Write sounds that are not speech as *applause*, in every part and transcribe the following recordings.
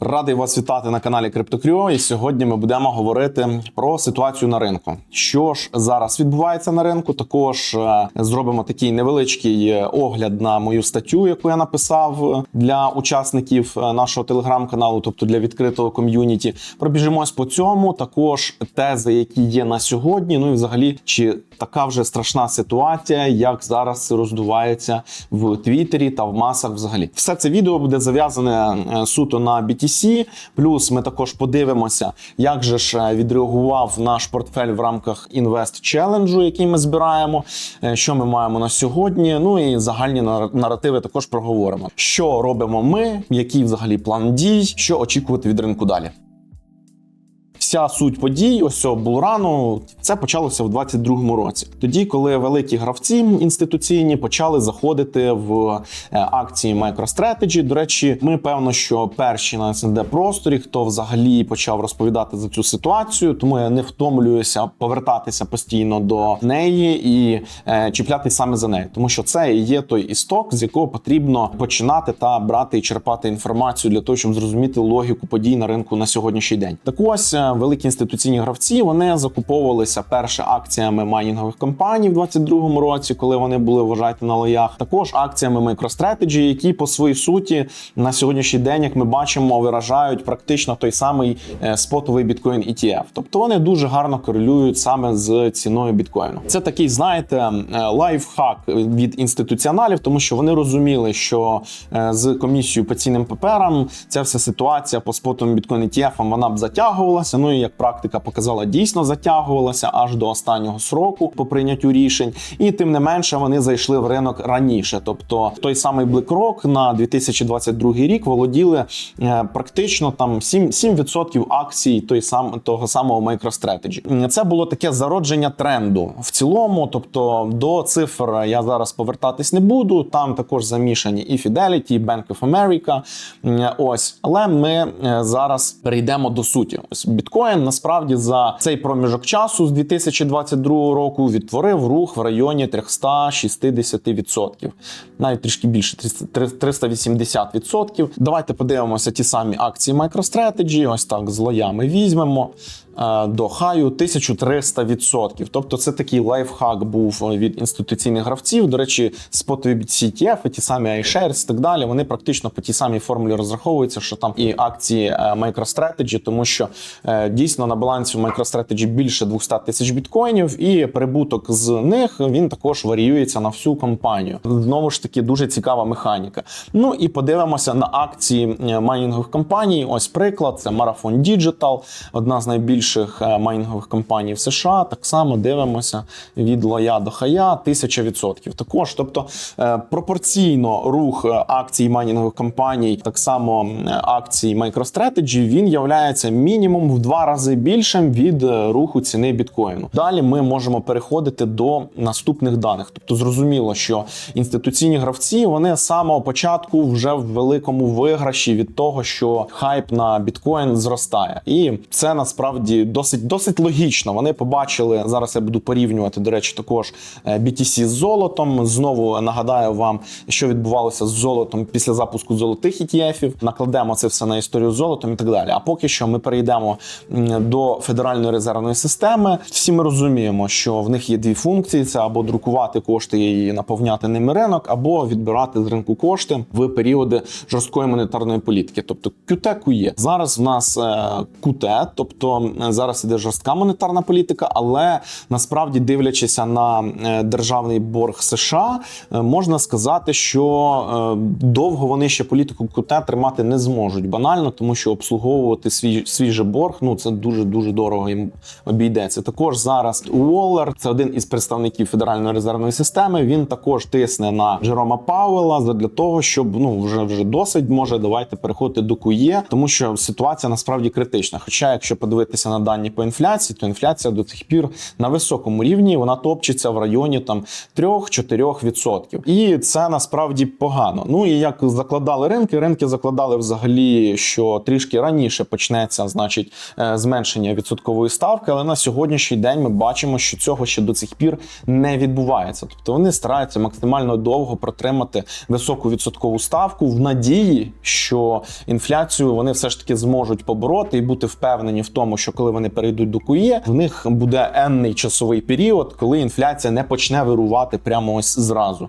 Радий вас вітати на каналі CryptoCryo. І сьогодні ми будемо говорити про ситуацію на ринку. Що ж зараз відбувається на ринку? Також е, зробимо такий невеличкий е, огляд на мою статтю, яку я написав е, для учасників нашого телеграм-каналу, тобто для відкритого ком'юніті. Пробіжимось по цьому. Також тези, які є на сьогодні. Ну і взагалі, чи така вже страшна ситуація, як зараз роздувається в Твіттері та в масах. Взагалі, все це відео буде зав'язане суто на BTC. Плюс ми також подивимося, як же ж е, відреагував наш портфель в рамках Invest Challenge, який ми збираємо, е, що ми маємо на сьогодні. Ну і загальні наративи також проговоримо. Що робимо ми, який взагалі план дій, що очікувати від ринку далі. Вся суть подій, ось цього булрану, це почалося в 22-му році. Тоді, коли великі гравці інституційні почали заходити в е, акції MicroStrategy. До речі, ми певно, що перші на СНД просторі, хто взагалі почав розповідати за цю ситуацію, тому я не втомлююся повертатися постійно до неї і е, чіплятись саме за нею, тому що це і є той істок, з якого потрібно починати та брати і черпати інформацію для того, щоб зрозуміти логіку подій на ринку на сьогоднішній день. Так ось е, великі інституційні гравці вони закуповувалися перше акціями майнінгових компаній в 22-му році, коли вони були вважайте на лоях. Також акціями MicroStrategy, які по своїй суті на сьогоднішній день, як ми бачимо, виражають практично той самий е, спотовий біткоін ETF. Тобто вони дуже гарно корелюють саме з ціною біткоїну. Це такий, знаєте, е, лайфхак від інституціоналів, тому що вони розуміли, що е, з комісією по цінним паперам ця вся ситуація по спотовим біткоін ETF вона б затягувалася. Ну і як практика показала, дійсно затягувалася аж до останнього сроку по прийняттю рішень. І тим не менше вони зайшли в ринок раніше. Тобто той самий BlackRock на 2022 рік володіли е, практично там 7%, 7% акцій той сам того самого MicroStrategy. Це було таке зародження тренду в цілому. Тобто до цифр я зараз повертатись не буду. Там також замішані і Fidelity, і Bank of America. Ось, але ми е, зараз перейдемо до суті. Ось біткоін насправді за цей проміжок часу з 2022 року відтворив рух в районі 360%. навіть трішки більше 300 380%. Давайте подивимося ті самі акції MicroStrategy. Ось так з лоями візьмемо до хаю 1300%. Тобто це такий лайфхак був від інституційних гравців. До речі, спотові CTF, ті самі iShares і так далі. Вони практично по тій самій формулі розраховуються, що там і акції е, MicroStrategy, тому що е, дійсно на балансі у MicroStrategy більше 200 тисяч біткоїнів, і прибуток з них він також варіюється на всю компанію. Знову ж таки, дуже цікава механіка. Ну і подивимося на акції е, майнінгових компаній. Ось приклад: це Marathon Digital, одна з найбільших е, майнінгових компаній в США. Так само дивимося від лоя до хая 1000%. Також, тобто е, пропорційно рух е, акцій майнінгових компаній, так само акцій MicroStrategy, він являється мінімум в два рази більшим від руху ціни біткоїну. Далі ми можемо переходити до наступних даних. Тобто, зрозуміло, що інституційні гравці вони з самого початку вже в великому виграші від того, що хайп на біткоін зростає, і це насправді досить досить логічно. Вони побачили зараз. Я буду порівнювати до речі, також е, BTC з золотом. Знову нагадаю вам, що відбувалося з золотом після запуску золотих ETF. Накладемо це все на історію з золотом і так далі. А поки що ми перейдемо до федеральної резервної системи. Всі ми розуміємо, що в них є дві функції: це або друкувати кошти і наповняти ними ринок, або відбирати з ринку кошти в періоди жорсткої монетарної політики, тобто QT, QE. Зараз в нас е, QT, тобто зараз іде жорстка монетарна політика, але насправді дивлячися на е, державний борг США, е, можна сказати, що е, довго вони ще політику QT тримати не зможуть банально, тому що обслуговувати свій свій же борг ну це дуже дуже дорого їм обійдеться. Також зараз Уоллер, це один із представників Федеральної резервної системи. Він також тисне на Джерома Пауела для того, щоб ну вже вже досить може давайте переходити до QE, тому що ситуація насправді критична. Хоча, якщо подивитися на дані по інфляції, то інфляція до цих пір на високому рівні вона топчеться в районі там 3-4%. І це насправді погано. Ну і як закладали ринки, ринки закладали взагалі, що трішки раніше почнеться, значить, е, зменшення відсоткової ставки. Але на сьогоднішній день ми бачимо, що цього ще до цих пір не відбувається. Тобто вони стараються максимально довго протримати високу відсоткову ставку в надії, що інфляцію вони все ж таки зможуть побороти і бути впевнені в тому, що коли вони перейдуть до КУЄ, в них буде енний часовий період, коли інфляція не почне вирувати прямо ось зразу.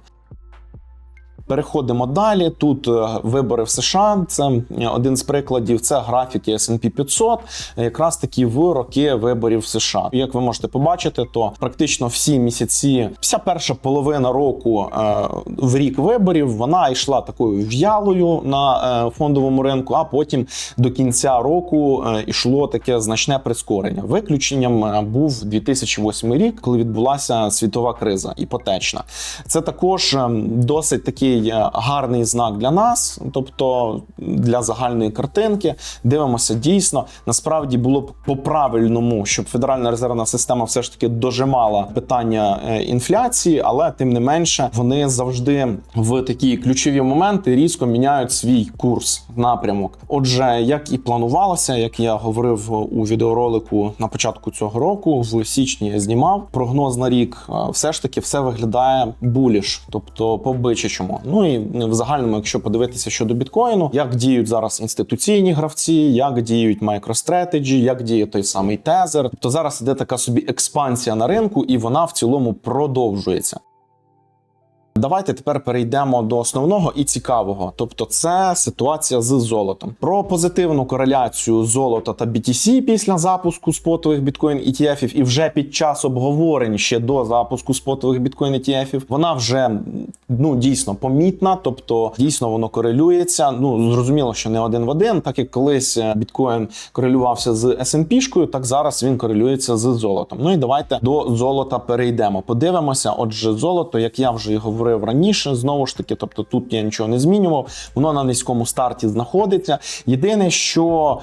Переходимо далі. Тут е, вибори в США. Це один з прикладів. Це графіки S&P 500, е, якраз такі в роки виборів в США. Як ви можете побачити, то практично всі місяці, вся перша половина року е, в рік виборів вона йшла такою в'ялою на е, фондовому ринку, а потім до кінця року йшло таке значне прискорення. Виключенням був 2008 рік, коли відбулася світова криза іпотечна. Це також е, досить такий е, гарний знак для нас, тобто для загальної картинки. Дивимося дійсно. Насправді було б по-правильному, щоб Федеральна резервна система все ж таки дожимала питання е, інфляції, але тим не менше вони завжди в такі ключові моменти різко міняють свій курс напрямок. Отже, як і планувалося, як я говорив у відеоролику на початку цього року, в січні я знімав прогноз на рік. е, Все ж таки, все виглядає буліш, тобто по бичачому. Ну і в загальному, якщо подивитися щодо біткоїну, як діють зараз інституційні гравці, як діють MicroStrategy, як діє той самий тезер. Тобто зараз іде така собі експансія на ринку, і вона в цілому продовжується. Давайте тепер перейдемо до основного і цікавого, тобто це ситуація з золотом. Про позитивну кореляцію золота та BTC після запуску спотових біткоін ETF і вже під час обговорень ще до запуску спотових біткоін ETF, вона вже ну дійсно помітна, тобто дійсно воно корелюється. Ну зрозуміло, що не один в один, так як колись е, біткоін корелювався з S&P-шкою, так зараз він корелюється з золотом. Ну і давайте до золота перейдемо. Подивимося. Отже, золото, як я вже і говорив раніше, знову ж таки, тобто тут я нічого не змінював. Воно на низькому старті знаходиться. Єдине, що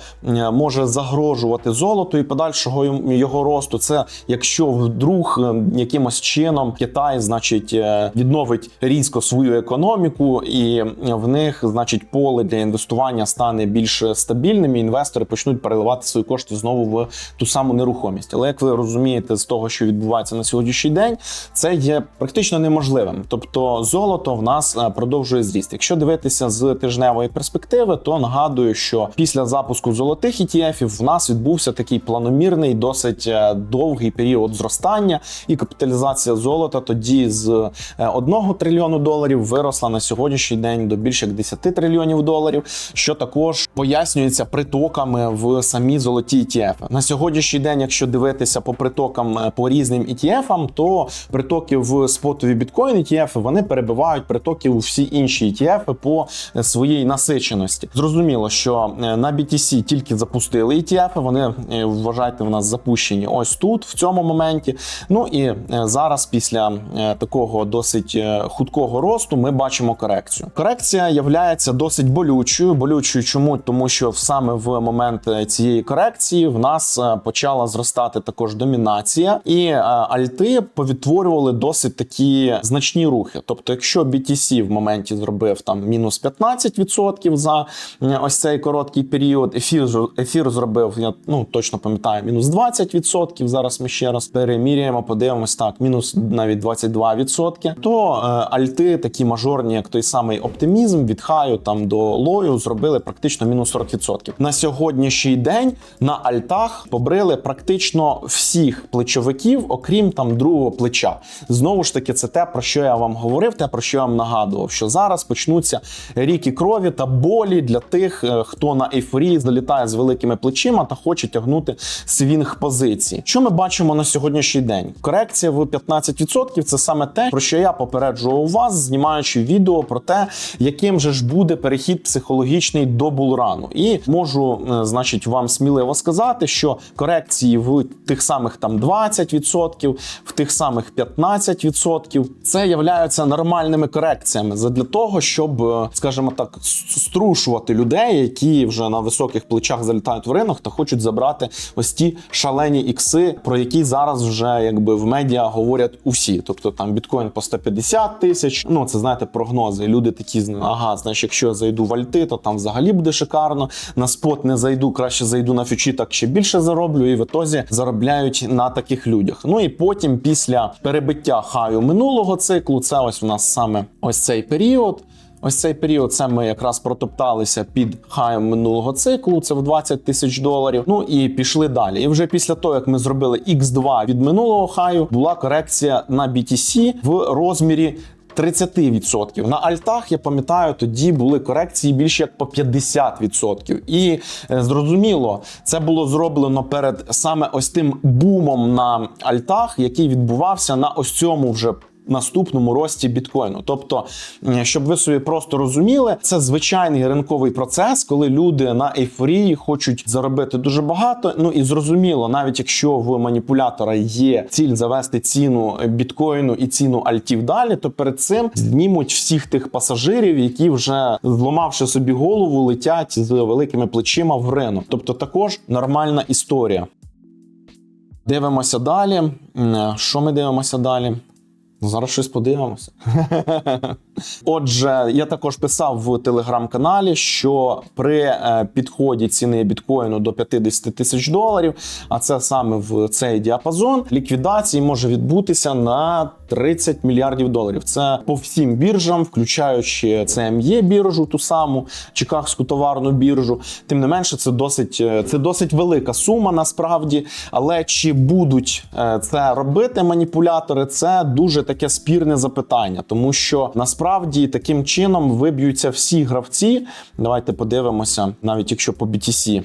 може загрожувати золоту і подальшого його росту, це якщо вдруг е, якимось чином Китай, значить, е, відновить різко свою економіку, і в них, значить, поле для інвестування стане більш стабільним. і Інвестори почнуть переливати свої кошти знову в ту саму нерухомість. Але як ви розумієте, з того, що відбувається на сьогоднішній день, це є практично неможливим. Тобто, золото в нас е, продовжує зріст. Якщо дивитися з тижневої перспективи, то нагадую, що після запуску золотих ETF в нас відбувся такий планомірний, досить е, довгий період зростання, і капіталізація золота тоді з 1 трильйону доларів виросла на сьогоднішній день до більше як 10 трильйонів доларів, що також пояснюється притоками в самі золоті ETF. На сьогоднішній день, якщо дивитися по притокам е, по різним ETF, то притоки в спотові біткоін ETF вони перебивають притоки у всі інші ETF по е, своїй насиченості. Зрозуміло, що е, на BTC тільки запустили ETF, вони е, вважайте в нас запущені ось тут, в цьому моменті. Ну і зараз, після такого досить хуткого росту, ми бачимо корекцію. Корекція являється досить болючою. Болючою чому? Тому що саме в момент цієї корекції в нас почала зростати також домінація, і альти повідтворювали досить такі значні рухи. Тобто, якщо BTC в моменті зробив там мінус 15% за ось цей короткий період, ефір ефір зробив, я ну точно пам'ятаю, мінус 20%. Зараз ми ще раз переміряємо, подивимось так, мінус навіть 22%. То е, альти такі мажорні, як той самий оптимізм, від хаю там до лою зробили практично мінус 40%. На сьогоднішній день на альтах побрили практично всіх плечовиків, окрім там другого плеча. Знову ж таки, це те, про що я вам говорив, те про що я вам нагадував, що зараз почнуться ріки крові та болі для тих, е, хто на ейфорії залітає з великими плечима та хоче тягнути свінг позиції. Що ми бачимо на сьогоднішній день? Корекція в 15% – це саме те, про що я попереджував вас, знімаючи відео про те, яким же ж буде перехід психологічний до булрану. І можу, е, значить, вам сміливо сказати, що корекції в тих самих там 20%, в тих самих 15% це являються відбуваються нормальними корекціями задля того, щоб, е, скажімо так, струшувати людей, які вже на високих плечах залітають в ринок та хочуть забрати ось ті шалені ікси, про які зараз вже якби в медіа говорять усі. Тобто там біткоін по 150 тисяч. Ну це знаєте, прогнози. Люди такі ага, знаєш, якщо я зайду в альти, то там взагалі буде шикарно. На спот не зайду, краще зайду на фьючі, так ще більше зароблю. І в ітозі заробляють на таких людях. Ну і потім, після перебиття хаю минулого циклу, це ось у нас саме ось цей період. Ось цей період це ми якраз протопталися під хаєм минулого циклу. Це в 20 тисяч доларів. Ну і пішли далі. І вже після того, як ми зробили X2 від минулого хаю, була корекція на BTC в розмірі. 30%. На альтах я пам'ятаю, тоді були корекції більше як по 50%. І е, зрозуміло, це було зроблено перед саме ось тим бумом на альтах, який відбувався на ось цьому вже наступному рості біткоїну. Тобто, щоб ви собі просто розуміли, це звичайний ринковий процес, коли люди на ейфорії хочуть заробити дуже багато. Ну і зрозуміло, навіть якщо в маніпулятора є ціль завести ціну біткоїну і ціну альтів далі, то перед цим знімуть всіх тих пасажирів, які вже зламавши собі голову, летять з великими плечима в ринок. Тобто, також нормальна історія. Дивимося далі. Що ми дивимося далі? Ну, Зараз щось подивимося. *laughs* Отже, я також писав в телеграм-каналі, що при е, підході ціни біткоїну до 50 тисяч доларів, а це саме в цей діапазон, ліквідації може відбутися на 30 мільярдів доларів. Це по всім біржам, включаючи CME біржу, ту саму Чикагську товарну біржу. Тим не менше, це досить е, це досить велика сума насправді. Але чи будуть е, це робити маніпулятори? Це дуже таке спірне запитання, тому що насправді таким чином виб'ються всі гравці. Давайте подивимося, навіть якщо по BTC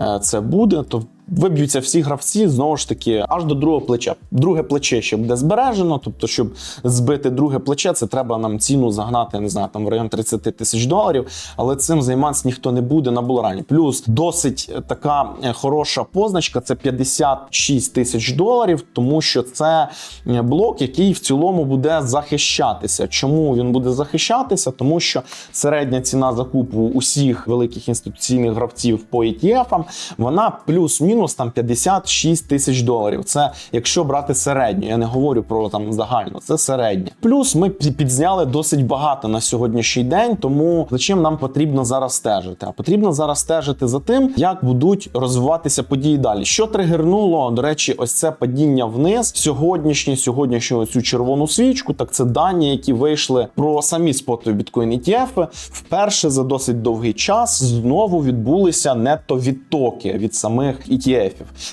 е, це буде, то виб'ються всі гравці знову ж таки аж до другого плеча. Друге плече ще буде збережено. Тобто, щоб збити друге плече, це треба нам ціну загнати, не знаю, там в район 30 тисяч доларів. Але цим займатися ніхто не буде на булрані. Плюс досить така е, хороша позначка це 56 тисяч доларів, тому що це е, блок, який в цілому буде захищатися. Чому він буде захищатися? Тому що середня ціна закупу усіх великих інституційних гравців по ETF, вона плюс-мінус там 56 тисяч доларів. Це якщо брати середню, я не говорю про там загальну, це середня. Плюс ми підзняли досить багато на сьогоднішній день. Тому за чим нам потрібно зараз стежити? А потрібно зараз стежити за тим, як будуть розвиватися події далі. Що тригернуло, до речі, ось це падіння вниз сьогоднішнє, сьогоднішню цю червону свічку. Так це дані, які вийшли про самі спотові біткоін ETF. Вперше за досить довгий час знову відбулися нетто відтоки від самих ETF.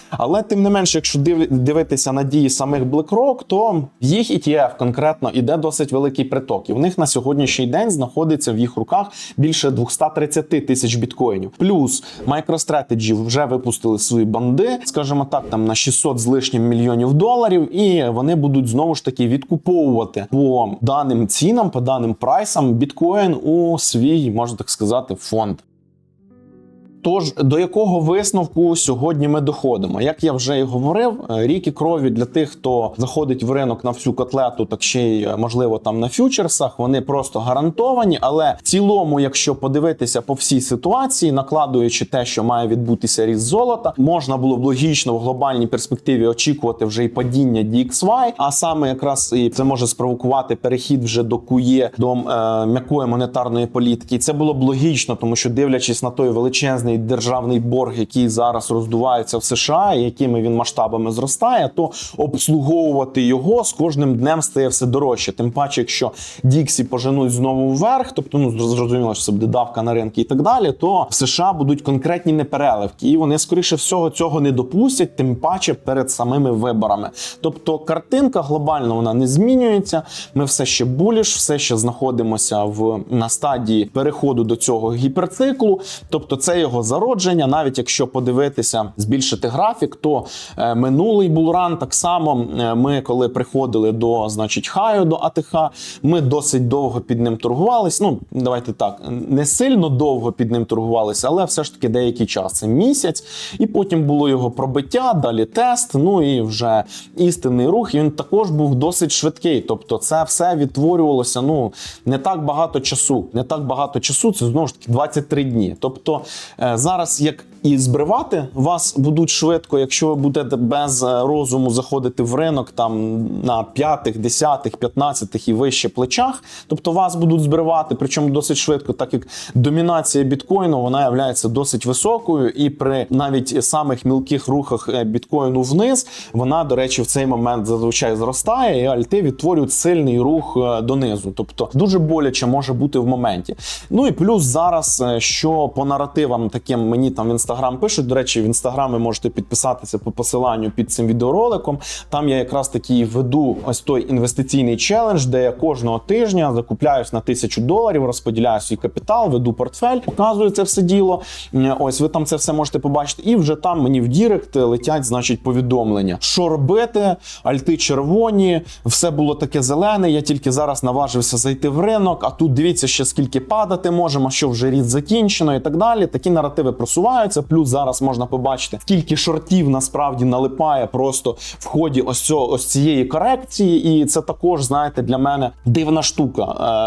Але тим не менше, якщо див- дивитися на дії самих BlackRock, то їх ETF конкретно іде досить великий приток. І в них на сьогоднішній день знаходиться в їх руках більше 230 тисяч біткоїнів. Плюс MicroStrategy вже випустили свої банди, скажімо так, там на 600 з лишнім мільйонів доларів, і вони будуть знову ж таки відкуповувати по даним цінам, по даним прайсам біткоін у свій, можна так сказати, фонд. Тож до якого висновку сьогодні ми доходимо? Як я вже і говорив, е, ріки крові для тих, хто заходить в ринок на всю котлету, так ще й е, можливо там на фьючерсах, вони просто гарантовані. Але в цілому, якщо подивитися по всій ситуації, накладуючи те, що має відбутися ріст золота, можна було б логічно в глобальній перспективі очікувати вже і падіння DXY, а саме якраз і це може спровокувати перехід вже до QE, до е, м'якої монетарної політики. І це було б логічно, тому що дивлячись на той величезний державний борг, який зараз роздувається в США, і якими він масштабами зростає, то обслуговувати його з кожним днем стає все дорожче. Тим паче, якщо Діксі поженуть знову вверх, тобто ну зрозуміло, що це буде давка на ринки і так далі, то в США будуть конкретні непереливки, і вони скоріше всього цього не допустять, тим паче перед самими виборами. Тобто картинка глобально вона не змінюється. Ми все ще буліш, все ще знаходимося в на стадії переходу до цього гіперциклу. Тобто, це його зародження. Навіть якщо подивитися, збільшити графік, то е, минулий булран так само е, ми, коли приходили до значить хаю до АТХ, ми досить довго під ним торгувались. Ну давайте так, не сильно довго під ним торгувалися, але все ж таки деякий час це місяць. І потім було його пробиття, далі тест. Ну і вже істинний рух. І він також був досить швидкий. Тобто, це все відтворювалося. Ну не так багато часу. Не так багато часу. Це знову ж таки 23 дні. Тобто е, зараз як і збривати вас будуть швидко, якщо ви будете без е, розуму заходити в ринок там на п'ятих, десятих, п'ятнадцятих і вище плечах. Тобто вас будуть збривати, причому досить швидко, так як домінація біткоїну вона є досить високою, і при навіть самих мілких рухах е, біткоїну вниз, вона, до речі, в цей момент зазвичай зростає, і альти відтворюють сильний рух е, донизу. Тобто дуже боляче може бути в моменті. Ну і плюс зараз, що по наративам таким мені там в інстаграм пишуть. До речі, в інстаграм ви можете підписатися по посиланню під цим відеороликом. Там я якраз таки веду ось той інвестиційний челендж, де я кожного тижня закупляюсь на тисячу доларів, розподіляю свій капітал, веду портфель, показую це все діло. Ось ви там це все можете побачити, і вже там мені в Дірект летять, значить, повідомлення, що робити, альти червоні, все було таке зелене. Я тільки зараз наважився зайти в ринок. А тут дивіться ще скільки падати можемо, що вже рід закінчено і так далі. Такі наративи просуваються. Плюс зараз можна побачити, скільки шортів насправді налипає просто в ході ось цього ось цієї корекції, і це також знаєте для мене дивна штука.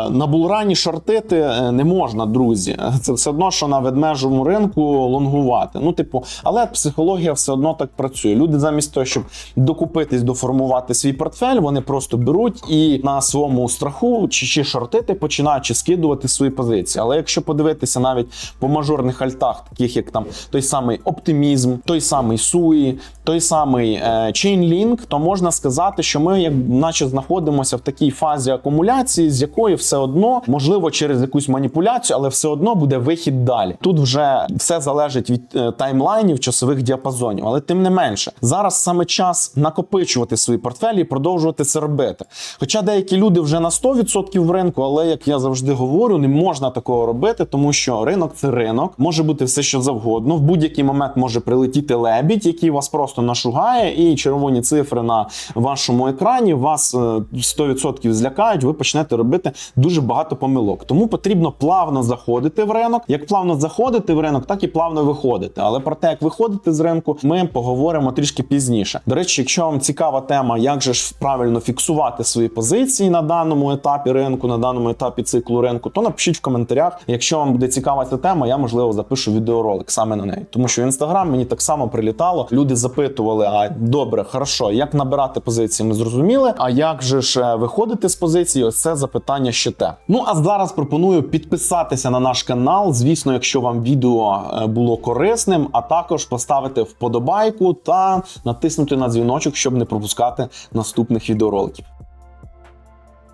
Е, На булрані шортити е, не можна, друзі. Це все одно, що на ведмежому ринку лонгувати. Ну, типу, але психологія все одно так працює. Люди замість того, щоб докупитись, доформувати свій портфель, вони просто беруть і на своєму страху чи, чи шортити починають чи скидувати свої позиції. Але якщо подивитися навіть по мажорних альтах, таких як там той самий оптимізм, той самий суї, той самий е, Chainlink, то можна сказати, що ми як наче знаходимося в такій фазі акумуляції, з якої все одно можливо через якусь маніпуляцію, але все одно буде вихід далі. Тут вже все залежить від е, таймлайнів, часових діапазонів, але тим не менше, зараз саме час накопичувати свої портфелі і продовжувати це робити. Хоча деякі люди вже на 100% в ринку, але як я завжди говорю, не можна такого робити, тому що ринок це ринок, може бути все, що завгодно. В будь-який момент може прилетіти лебідь, який вас просто нашугає, і червоні цифри на вашому екрані вас е, 100% злякають. Ви почнете робити дуже багато помилок. Тому потрібно плавно заходити в ринок. Як плавно заходити в ринок, так і плавно виходити. Але про те, як виходити з ринку, ми поговоримо трішки пізніше. До речі, якщо вам цікава тема, як же ж правильно фіксувати свої позиції на даному етапі ринку, на даному етапі циклу ринку, то напишіть в коментарях. Якщо вам буде цікава ця тема, я можливо запишу відеоролик саме на неї. Тому що в інстаграм мені так само прилітало. Люди запитували: а добре, хорошо, як набирати позиції? Ми зрозуміли. А як же ж е, виходити з позиції? Ось це запитання ще те. Ну а зараз пропоную підписатися на наш канал. Звісно, якщо вам відео е, було корисним, а також поставити вподобайку та натиснути на дзвіночок, щоб не пропускати наступних відеороликів.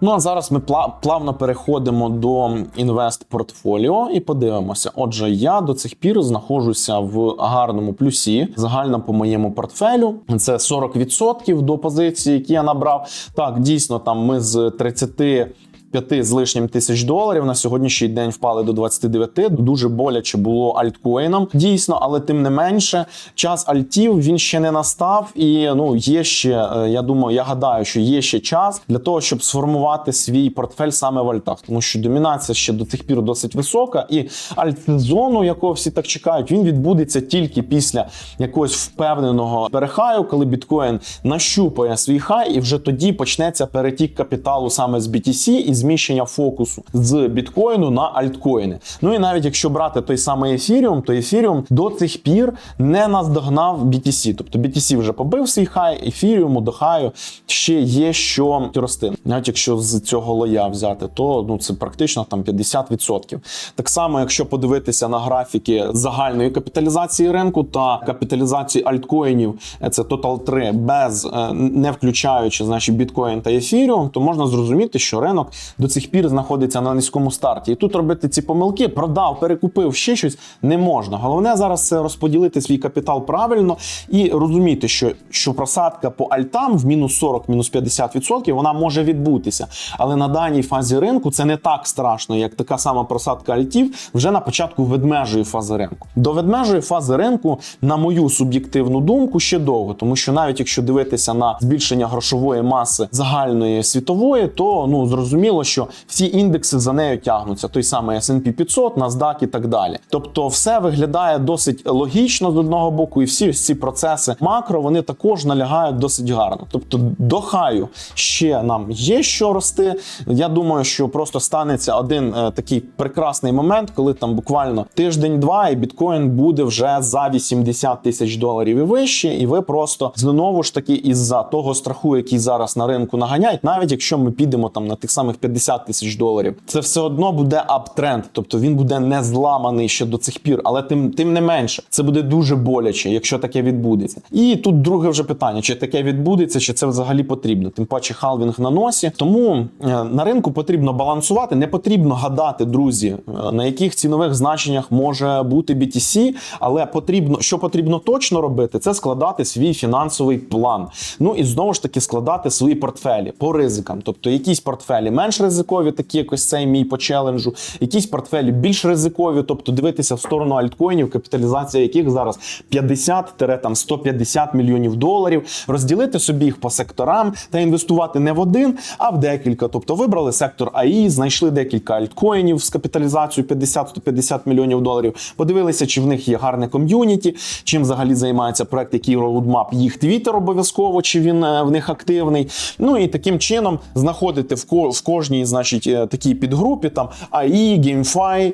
Ну а зараз ми плавно переходимо до інвест портфоліо і подивимося. Отже, я до цих пір знаходжуся в гарному плюсі. Загально по моєму портфелю це 40% до позиції, які я набрав. Так, дійсно, там ми з 30 5 з лишнім тисяч доларів на сьогоднішній день впали до 29. Дуже боляче було альткоїнам, дійсно, але тим не менше, час альтів він ще не настав. І ну є ще. е, Я думаю, я гадаю, що є ще час для того, щоб сформувати свій портфель саме в альтах, тому що домінація ще до цих пір досить висока, і альтсезону, якого всі так чекають, він відбудеться тільки після якогось впевненого перехаю, коли біткоін нащупає свій хай, і вже тоді почнеться перетік капіталу саме з BTC і зміщення фокусу з біткоїну на альткоїни. Ну і навіть якщо брати той самий ефіріум, то ефіріум до цих пір не наздогнав BTC. Тобто BTC вже побив свій хай, ефіріуму до хаю ще є що рости. Навіть якщо з цього лоя взяти, то ну це практично там 50%. Так само, якщо подивитися на графіки загальної капіталізації ринку та капіталізації альткоїнів, е, це Total 3, без е, не включаючи значить біткоін та ефіріум, то можна зрозуміти, що ринок до цих пір знаходиться на низькому старті. І тут робити ці помилки, продав, перекупив ще щось не можна. Головне зараз це розподілити свій капітал правильно і розуміти, що, що просадка по альтам в мінус 40, мінус 50% вона може відбутися. Але на даній фазі ринку це не так страшно, як така сама просадка альтів вже на початку ведмежої фази ринку. До ведмежої фази ринку, на мою суб'єктивну думку, ще довго, тому що навіть якщо дивитися на збільшення грошової маси загальної світової, то ну зрозуміло, що всі індекси за нею тягнуться. Той самий S&P 500, NASDAQ і так далі. Тобто, все виглядає досить логічно з одного боку, і всі ось ці процеси макро вони також налягають досить гарно. Тобто, до хаю ще нам є що рости. Я думаю, що просто станеться один е, такий прекрасний момент, коли там буквально тиждень-два, і біткоін буде вже за 80 тисяч доларів і вище, і ви просто знову ж таки із-за того страху, який зараз на ринку наганяють, навіть якщо ми підемо там на тих самих 50 тисяч доларів, це все одно буде аптренд, тобто він буде не зламаний ще до цих пір, але тим тим не менше, це буде дуже боляче, якщо таке відбудеться. І тут друге вже питання: чи таке відбудеться, чи це взагалі потрібно? Тим паче халвінг на носі. Тому е, на ринку потрібно балансувати, не потрібно гадати, друзі, е, на яких цінових значеннях може бути BTC, але потрібно, що потрібно точно робити, це складати свій фінансовий план. Ну і знову ж таки складати свої портфелі по ризикам. Тобто якісь портфелі менш ризикові, такі як ось цей мій по челенджу, якісь портфелі більш ризикові, тобто дивитися в сторону альткоїнів, капіталізація яких зараз 50-150 мільйонів доларів, розділити собі їх по секторам та інвестувати не в один, а в декілька. Тобто вибрали сектор АІ, знайшли декілька альткоїнів з капіталізацією 50-150 мільйонів доларів. Подивилися, чи в них є гарне ком'юніті, чим взагалі займається проект, який роудмап, їх твіттер обов'язково, чи він е, в них активний. Ну і таким чином знаходити в ко- в кожній, значить, е, такій підгрупі там AI, GameFi,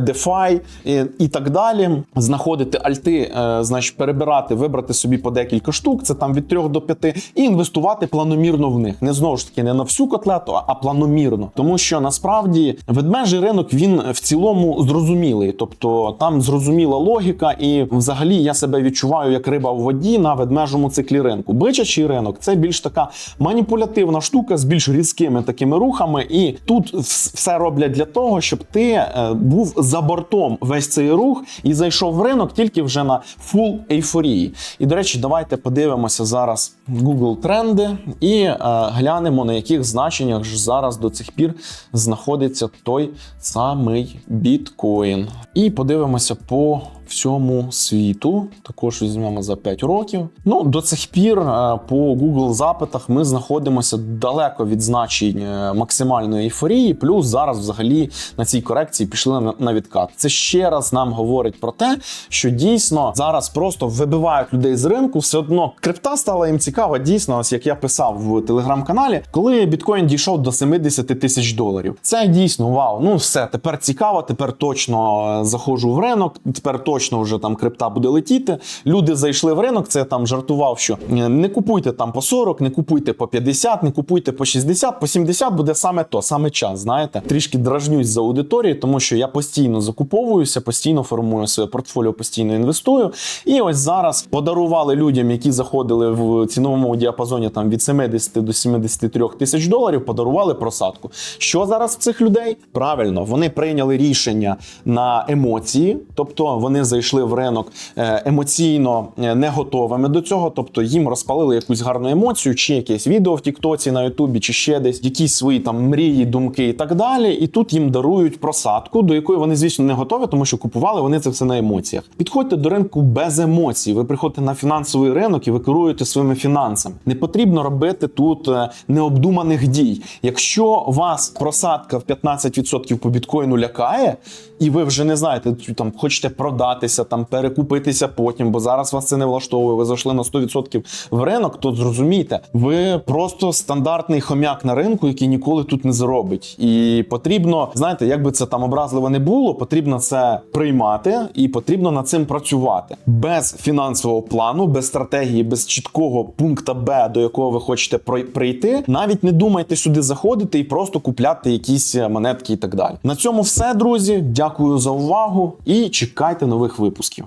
DeFi і так далі. Знаходити альти, е, значить, перебирати, вибрати собі по декілька штук, це там від 3 до 5, і інвестувати планомірно в них. Не знову ж таки не на всю котлету, а планомірно. Тому що насправді ведмежий ринок він в цілому зрозумілий. Тобто там зрозуміла логіка, і взагалі я себе відчуваю як риба в воді на ведмежому циклі ринку. Бичачий ринок це більш така маніпулятивна штука з більш різкими такими рухами. І тут все роблять для того, щоб ти е, був за бортом весь цей рух і зайшов в ринок тільки вже на фул ейфорії. І до речі, давайте подивимося зараз Google тренди і е, глянемо на яких значеннях ж зараз до цих пір знаходиться той самий біткоін. І подивимося по всьому світу. Також візьмемо за 5 років. Ну до цих пір е, по Google запитах ми знаходимося далеко від значень е, максимальної ейфорії. Плюс зараз, взагалі, на цій корекції пішли на, відкат. Це ще раз нам говорить про те, що дійсно зараз просто вибивають людей з ринку. Все одно крипта стала їм цікава. Дійсно, ось як я писав в телеграм-каналі, коли біткоін дійшов до 70 тисяч доларів. Це дійсно вау. Ну все, тепер цікаво, тепер точно е, заходжу в ринок, тепер точно вже там крипта буде летіти. Люди зайшли в ринок. Це я там жартував, що е, не купуйте там по 40, не купуйте по 50, не купуйте по 60, по 70 буде саме то, саме час. Знаєте, трішки дражнюсь за аудиторією, тому що я постійно закуповуюся, постійно формую своє портфоліо, постійно інвестую. І ось зараз подарували людям, які заходили в ціновому діапазоні там від 70 до 73 тисяч доларів, подарували просадку. Що зараз в цих людей? Правильно, вони прийняли рішення на емоції, тобто вони зайшли в ринок е, емоційно е, не готовими до цього, тобто їм розпалили якусь гарну емоцію, чи якесь відео в Тіктоці, на Ютубі, чи ще десь якісь свої там мрії, думки і так далі. І тут їм дарують просадку, до якої вони, звісно, не готові, тому що купували вони це все на емоціях. Підходьте до ринку без емоцій. Ви приходите на фінансовий ринок і ви керуєте своїми фінансами. Не потрібно робити тут е, необдуманих дій. Якщо вас просадка в 15% по біткоїну лякає, і ви вже не знаєте, там хочете продатися, там перекупитися потім, бо зараз вас це не влаштовує. Ви зайшли на 100% в ринок, то зрозумійте, ви просто стандартний хомяк на ринку, який ніколи тут не заробить. І потрібно, знаєте, як би це там образливо не було, потрібно це приймати і потрібно над цим працювати без фінансового плану, без стратегії, без чіткого пункта Б, до якого ви хочете прийти. Навіть не думайте сюди заходити і просто купляти якісь монетки і так далі. На цьому все, друзі. Дякую за увагу і чекайте нових випусків.